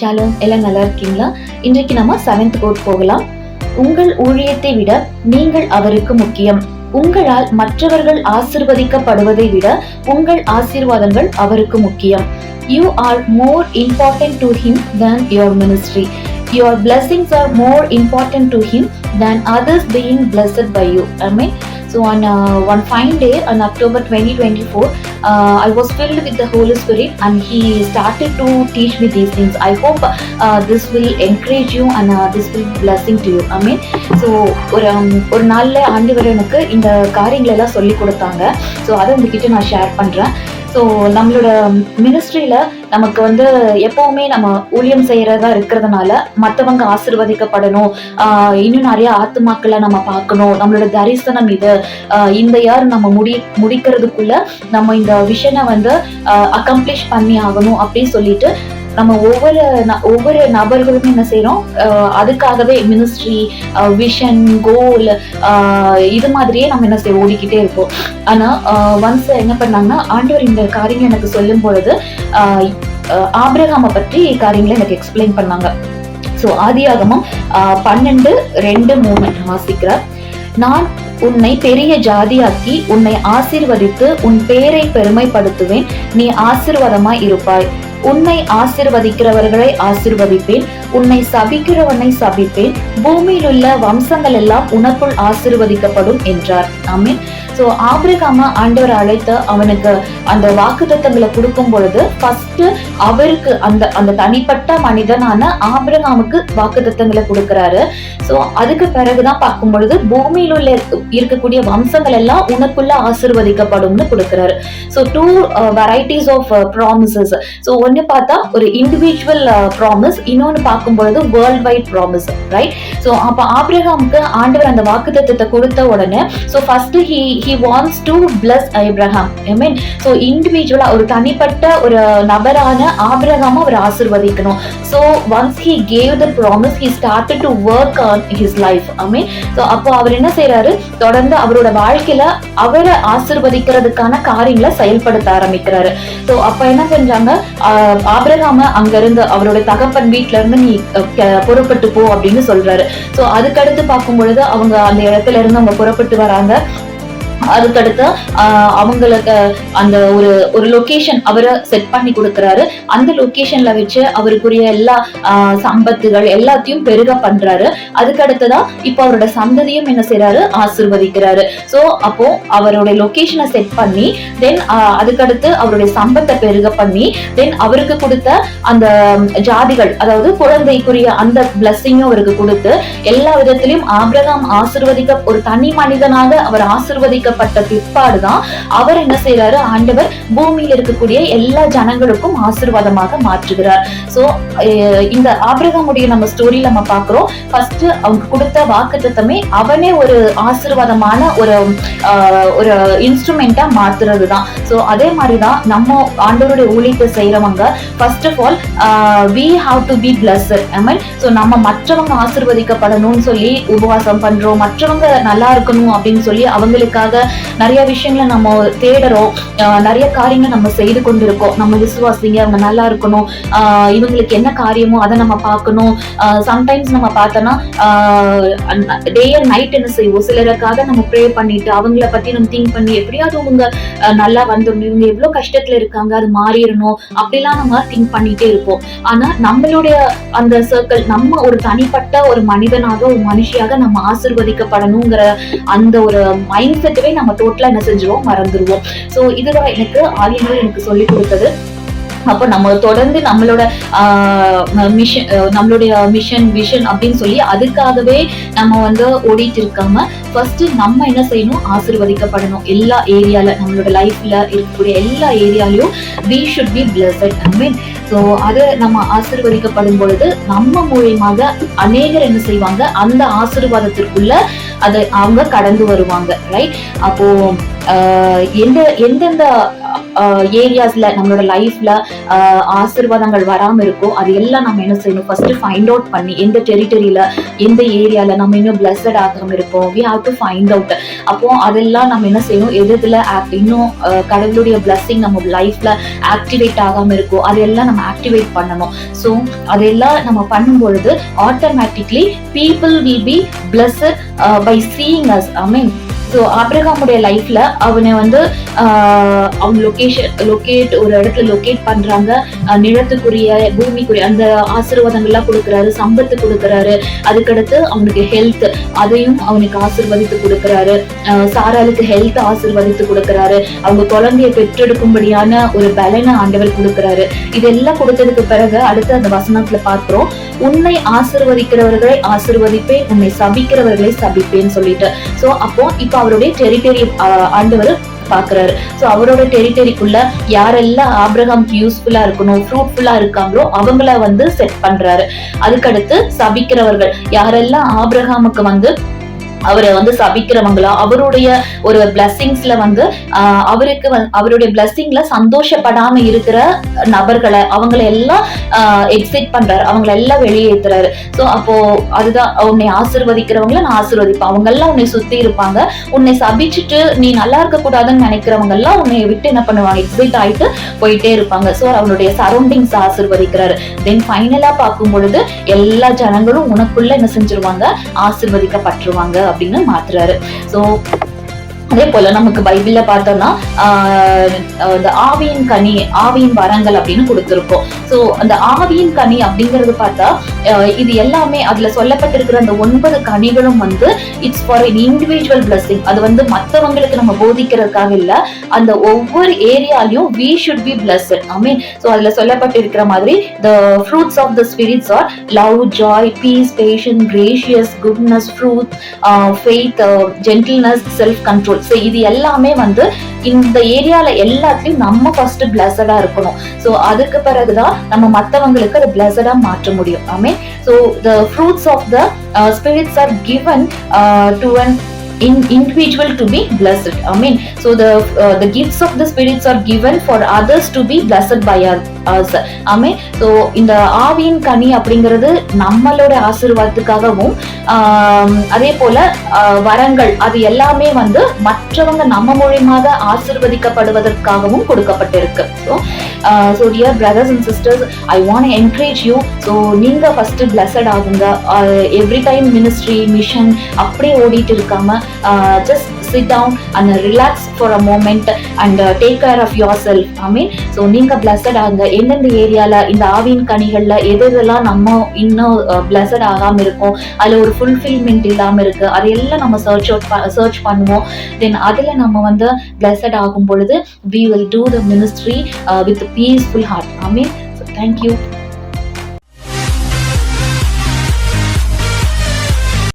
Shalom எல்லாம் நல்லா இருக்கீங்களா? இன்றைக்கு நம்ம செவன்த் கோட் போகலாம். உங்கள் ஊழியத்தை விட நீங்கள் அவருக்கு முக்கியம். உங்களால் மற்றவர்கள் ஆசிர்வதிக்கப்படுவதை விட உங்கள் ஆசீர்வாதங்கள் அவருக்கு முக்கியம். You are more important to him than your ministry your your are more important to him than others being blessed by you I mean so on uh, one fine day on october 2024 uh, I was filled with the Holy Spirit and He started to teach me these things. I hope uh, this will encourage you and uh, this will be blessing to you. Amen. So ஒரு um, ஒரு நாளில் ஆண்டவர் எனக்கு இந்த காரியங்களை எல்லாம் சொல்லி கொடுத்தாங்க ஸோ அதை உங்ககிட்ட நான் ஷேர் பண்ணுறேன் ஸோ நம்மளோட மினிஸ்ட்ரியில் நமக்கு வந்து எப்பவுமே நம்ம ஊழியம் செய்யறதா இருக்கிறதுனால மற்றவங்க ஆசிர்வதிக்கப்படணும். ஆஹ் இன்னும் நிறைய ஆத்துமாக்களை நம்ம பார்க்கணும். நம்மளோட தரிசனம் இது. ஆஹ் இந்த இயர் நம்ம முடி முடிக்கிறதுக்குள்ள நம்ம இந்த விஷனை வந்து அக்கம்ப்ளிஷ் பண்ணி ஆகணும் அப்படின்னு சொல்லிட்டு நம்ம ஒவ்வொரு ந- ஒவ்வொரு நபர்களுமே என்ன செய்யறோம் அதுக்காகவே மினிஸ்ட்ரி விஷன் கோல் இது மாதிரியே நம்ம என்ன செய்ய ஓடிக்கிட்டே இருப்போம். ஆனா ஒன்ஸ் என்ன பண்ணாங்கன்னா ஆண்டவர் இந்த காரியங்கள் எனக்கு சொல்லும் பொழுது ஆஹ் ஆஹ் ஆபிரகாமை பற்றி காரியங்களை எனக்கு எக்ஸ்பிளைன் பண்ணாங்க. ஸோ ஆதியாகமும் ஆஹ் பன்னெண்டு ரெண்டு மூணு வாசிக்கிறார். நான் உன்னை பெரிய ஜாதியாக்கி உன்னை ஆசீர்வதித்து உன் பெயரை பெருமைப்படுத்துவேன். நீ ஆசீர்வாதமாய் இருப்பாய். உன்னை ஆசிர்வதிக்கிறவர்களை ஆசிர்வதிப்பேன். உன்னை சபிக்கிறவனை சபிப்பேன். பூமியில் உள்ள வம்சங்கள் எல்லாம் உனக்குள் ஆசிர்வதிக்கப்படும் என்றார். ஆமீன். ஸோ ஆபிரகாம ஆண்டவர் அழைத்து அவனுக்கு அந்த வாக்குத்தத்தங்களை கொடுக்கும் பொழுது ஃபர்ஸ்ட் அவருக்கு அந்த அந்த தனிப்பட்ட மனிதனான ஆபிரகாமுக்கு வாக்குத்தத்தங்களை கொடுக்கறாரு. ஸோ அதுக்கு பிறகுதான் பார்க்கும் பொழுது பூமியில் உள்ள இருக்கக்கூடிய வம்சங்கள் எல்லாம் உனக்குள்ள ஆசிர்வதிக்கப்படும்னு கொடுக்கறாரு. So two varieties of promises so ஒன்று பார்த்தா ஒரு இண்டிவிஜுவல் ப்ராமிஸ் இன்னொன்று பார்க்கும் பொழுது world wide promise right so அப்போ ஆபிரகாமுக்கு ஆண்டவர் அந்த வாக்குத்தத்தத்தை கொடுத்த உடனே so first he he wants to bless Abraham I mean so இண்டிவிஜுவலாக ஒரு தனிப்பட்ட ஒரு uh, நபரான ஆப்ரஹாமை அவர் ஆசிர்வதிக்கணும். So once he gave the promise he start to work on his life I mean so அப்போ அவர் என்ன செய்யறாரு தொடர்ந்து அவரோட வாழ்க்கையில அவரை ஆசிர்வதிக்கிறதுக்கான காரியங்களை செயல்படுத்த ஆரம்பிக்கிறாரு. ஸோ அப்போ என்ன செஞ்சாங்க? ஆஹ் ஆபிரகாம அவரோட தகப்பன் வீட்டில இருந்து நீ புறப்பட்டு போ அப்படின்னு சொல்றாரு. ஸோ அதுக்கடுத்து பார்க்கும் பொழுது அவங்க அந்த இடத்துல இருந்து அவங்க புறப்பட்டு வராங்க. அதுக்கடுத்து ஆஹ், அவங்களுக்கு அந்த ஒரு ஒரு லொகேஷன் அவரை செட் பண்ணி கொடுக்குறாரு. அந்த லொகேஷன்ல வச்சு அவருக்குரிய எல்லா ஆஹ், சம்பத்துகள் எல்லாத்தையும் பெருக பண்றாரு. அதுக்கடுத்துதான் இப்போ அவரோட சந்ததியும் என்ன செய்றாரு? ஆசிர்வதிக்கிறாரு. சோ அப்போ அவருடைய லொகேஷனை செட் பண்ணி தென் அதுக்கடுத்து அவருடைய சம்பத்தை பெருக பண்ணி தென் அவருக்கு கொடுத்த அந்த ஜாதிகள் அதாவது குழந்தைக்குரிய அந்த பிளஸ்ஸிங்கும் அவருக்கு கொடுத்து எல்லா விதத்திலையும் ஆபிரகாம் ஆசிர்வதிக்க ஒரு தனி மனிதனாக அவர் ஆசிர்வதிக்க ஆசிர்வதிக்கப்பட்ட பிற்பாடுதான் அவர் என்ன செய்யறாரு ஆண்டவர் பூமியில் இருக்கக்கூடிய எல்லா ஜனங்களுக்கும் ஆசீர்வாதமாக மாற்றுகிறார். சோ இந்த ஆபிரகமுடைய நம்ம ஸ்டோரி நம்ம பாக்குறோம் ஃபர்ஸ்ட் அவங்க கொடுத்த வாக்குத்தத்தமே அவனே ஒரு ஆசீர்வாதமான ஒரு ஆஹ், ஒரு இன்ஸ்ட்ருமெண்டா மாத்துறது தான் ஸோ அதே மாதிரி தான் நம்ம ஆண்டவருடைய ஊழியத்தை செய்யறவங்க first of all we have to be bless I mean so நம்ம மற்றவங்க ஆசிர்வதிக்கப்படணும்னு சொல்லி உபவாசம் பண்றோம். மற்றவங்க நல்லா இருக்கணும் அப்படின்னு சொல்லி அவங்களுக்காக நிறைய விஷயங்களை நம்ம தேடுறோம். நிறைய காரியங்களை நம்ம செய்து கொண்டிருக்கோம். நம்ம விசுவாசிங்க அவங்க நல்லா இருக்கணும். ஆஹ் இவங்களுக்கு என்ன காரியமோ அதை நம்ம பார்க்கணும். சம்டைம்ஸ் நம்ம பார்த்தோம்னா டே அண்ட் நைட் என்ன செய்வோம்? சிலருக்காக நம்ம ப்ரே பண்ணிட்டு அவங்கள பத்தி நம்ம திங்க் பண்ணி எப்படியாவது அவங்க நல்லா வந்துடணும். இவங்க எவ்வளவு கஷ்டத்துல இருக்காங்க அது மாறிடணும். அப்படிலாம் நம்ம திங்க் பண்ணிட்டே இருப்போம். ஆனா நம்மளுடைய அந்த சர்க்கிள் நம்ம ஒரு தனிப்பட்ட ஒரு மனிதனாக ஒரு மனுஷியாக நம்ம ஆசிர்வதிக்கப்படணுங்கிற அந்த ஒரு மைண்ட் செட்டவே நம்ம டோட்டலாக என்ன செஞ்சிருவோம்? மறந்துடுவோம் ஸோ இதுதான் எனக்கு ஆரியங்கள் எனக்கு சொல்லி கொடுத்தது. அப்போ நம்ம தொடர்ந்து நம்மளோட மிஷன் நம்மளுடைய மிஷன் விஷன் அப்படின்னு சொல்லி அதுக்காகவே நம்ம வந்து ஓடிட்டு இருக்காம ஃபர்ஸ்ட் நம்ம என்ன செய்யணும்? ஆசிர்வதிக்கப்படணும். எல்லா ஏரியால நம்மளோட லைஃப்ல இருக்கக்கூடிய எல்லா ஏரியாலையும் we should be blessed I mean so அதை நம்ம ஆசிர்வதிக்கப்படும் பொழுது நம்ம மூலியமாக அநேகர் என்ன செய்வாங்க? அந்த ஆசீர்வாதத்திற்குள்ள அதை அவங்க கடந்து வருவாங்க ரைட் அப்போ ஆஹ் எந்த எந்தெந்த ஏரியாஸ்ல நம்மளோட லைஃப்ல ஆசீர்வாதங்கள் வராம இருக்கோ அது எல்லாம் நம்ம என்ன செய்யணும்? ஃபர்ஸ்ட் ஃபைண்ட் அவுட் பண்ணி எந்த டெரிட்டரியில எந்த ஏரியால நம்ம இன்னும் பிளஸட் ஆகாம இருக்கோம்? We have to find out அப்போ அதெல்லாம் நம்ம என்ன செய்யணும்? எது எதுல இன்னும் கடவுளுடைய பிளஸ்ஸிங் நம்ம லைஃப்ல ஆக்டிவேட் ஆகாம இருக்கோ அதெல்லாம் நம்ம ஆக்டிவேட் பண்ணணும். ஸோ அதெல்லாம் நம்ம பண்ணும் பொழுது automatically people will be blessed by seeing us I mean so ஆப்ரகாமுடைய லைஃப்ல அவனை வந்து ஆஹ், அவங்க லொகேஷன் லொகேட் ஒரு இடத்துல லொகேட் பண்றாங்க. நிலத்துக்குரிய பூமிக்குரிய அந்த ஆசீர்வாதங்கள்லாம் கொடுக்குறாரு சம்பத்து கொடுக்குறாரு. அதுக்கடுத்து அவனுக்கு ஹெல்த் அதையும் அவனுக்கு ஆசிர்வதித்து கொடுக்குறாரு. சாராளுக்கு ஹெல்த் ஆசிர்வதித்து கொடுக்குறாரு. அவங்க குழந்தைய பெற்றெடுக்கும்படியான ஒரு பலனை ஆண்டவர் கொடுக்குறாரு. இதெல்லாம் கொடுத்ததுக்கு பிறகு அடுத்து அந்த வசனத்துல பார்க்கிறோம். உன்னை ஆசிர்வதிக்கிறவர்களை ஆசிர்வதிப்பேன் உன்னை சபிக்கிறவர்களை சபிப்பேன்னு சொல்லிட்டு. ஸோ அப்போ இப்போ அவருடைய டெரிட்டரி ஆண்டவர் பாக்குறாரு சோ அவரோட டெரிட்டரிக்குள்ள யாரெல்லாம் ஆபிரகாம்க்கு யூஸ்ஃபுல்லா இருக்கணும் ஃப்ரூட்ஃபுல்லா இருக்காங்களோ அவங்கள வந்து செட் பண்றாரு. அதுக்கடுத்து சபிக்கிறவர்கள் யாரெல்லாம் ஆப்ரஹாமுக்கு வந்து அவரை வந்து சபிக்கிறவங்களா அவருடைய ஒரு பிளஸ்ஸிங்ஸ்ல வந்து அவருக்கு அவருடைய பிளஸ்ஸிங்ல சந்தோஷப்படாம இருக்கிற நபர்களை அவங்கள எல்லாம் எக்ஸிட் பண்றாரு. அவங்கள எல்லாம் வெளியேற்றுறாரு ஸோ அப்போ அதுதான் உன்னை ஆசிர்வதிக்கிறவங்கள நான் ஆசிர்வதிப்பேன். அவங்க எல்லாம் உன்னை சுத்தி இருப்பாங்க. உன்னை சபிச்சுட்டு நீ நல்லா இருக்க கூடாதுன்னு நினைக்கிறவங்க எல்லாம் உன்னை விட்டு என்ன பண்ணுவாங்க? எக்ஸிட் ஆயிட்டு போயிட்டே இருப்பாங்க. ஸோ அவனுடைய சரௌண்டிங்ஸ் ஆசிர்வதிக்கிறாரு. தென் ஃபைனலா பார்க்கும் பொழுது எல்லா ஜனங்களும் உனக்குள்ள என்ன செஞ்சிருவாங்க? ஆசிர்வதிக்கப்பட்டுருவாங்க. அப்படின்னு மாத்துறாரு. சோ அதே போல நமக்கு பைபிள்ல பார்த்தோம்னா இந்த ஆவியின் கனி ஆவியின் வரங்கள் அப்படின்னு கொடுத்துருக்கோம். சோ அந்த ஆவியின் கனி அப்படிங்கறது பார்த்தா இது எல்லாமே அதுல சொல்லப்பட்டிருக்கிற அந்த ஒன்பது கனிகளும் வந்து it's for in individual blessing. அது வந்து மற்றவங்களுக்கு நம்ம போதிக்கிறதுக்காக இல்ல அந்த ஒவ்வொரு ஏரியாலையும் we should be blessed I mean so அதுல சொல்லப்பட்டிருக்கிற மாதிரி the fruits of the spirits are love joy peace patience gracious goodness fruit faith gentleness self control self so இது எல்லாமே வந்து இந்த ஏரியால எல்லாத்துலயும் நம்ம ஃபர்ஸ்ட் பிளஸடா இருக்கணும். ஸோ அதுக்கு பிறகுதான் நம்ம மற்றவங்களுக்கு அதை பிளஸடா மாற்ற முடியும். Amen so the fruits of the spirits are given to an in individual to be blessed. I mean so the uh, the gifts of the spirits are given for others to be blessed by us. Us amen so இந்த ஆவியின் கனி அப்படிங்கிறது நம்மளோட ஆசீர்வாதத்துக்காகவும் அதே போல வரங்கள் அது எல்லாமே வந்து மற்றவங்க நம்ம மூலியமாக ஆசிர்வதிக்கப்படுவதற்காகவும் கொடுக்கப்பட்டிருக்கு. So so dear brothers and sisters I want encourage you so நீங்கள் ஃபஸ்ட்டு பிளஸட் ஆகுங்க. எவ்ரி டைம் மினிஸ்ட்ரி மிஷன் அப்படியே ஓடிட்டு இருக்காம just sit down and relax for a moment and take care of your self I mean so நீங்கள் blessed ஆகுங்க. எந்தெந்த ஏரியாவில் இந்த ஆவின் கனிகளில் எது எதெல்லாம் நம்ம இன்னும் uh, பிளஸட் ஆகாமல் இருக்கோம் அதில் ஒரு ஃபுல்ஃபில்மெண்ட் இல்லாமல் இருக்குது அதையெல்லாம் நம்ம சர்ச் அவுட் சர்ச் பண்ணுவோம். தென் அதில் நம்ம வந்து பிளஸட் ஆகும் பொழுது we will do the ministry with peaceful heart I mean thank you